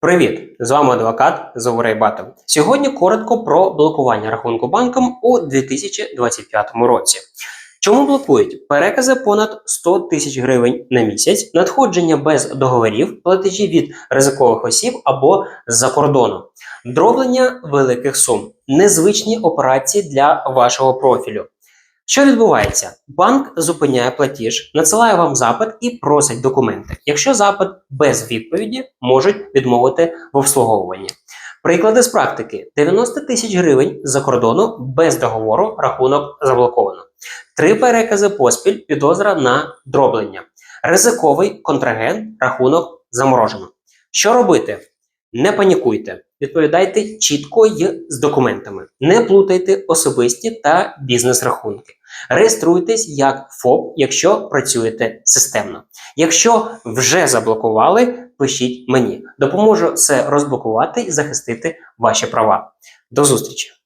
Привіт! З вами адвокат Заурей Батов. Сьогодні коротко про блокування рахунку банком у 2025 році. Чому блокують перекази понад 100 тисяч гривень на місяць, надходження без договорів, платежі від ризикових осіб або з-за кордону, дроблення великих сум, незвичні операції для вашого профілю. Що відбувається? Банк зупиняє платіж, надсилає вам запит і просить документи. Якщо запит без відповіді, можуть відмовити в обслуговуванні. Приклади з практики: 90 тисяч гривень за кордону без договору рахунок заблоковано. Три перекази поспіль підозра на дроблення. Ризиковий контрагент рахунок заморожено. Що робити? Не панікуйте, відповідайте чітко й з документами. Не плутайте особисті та бізнес-рахунки. Реєструйтесь як ФОП, якщо працюєте системно. Якщо вже заблокували, пишіть мені. Допоможу це розблокувати і захистити ваші права. До зустрічі!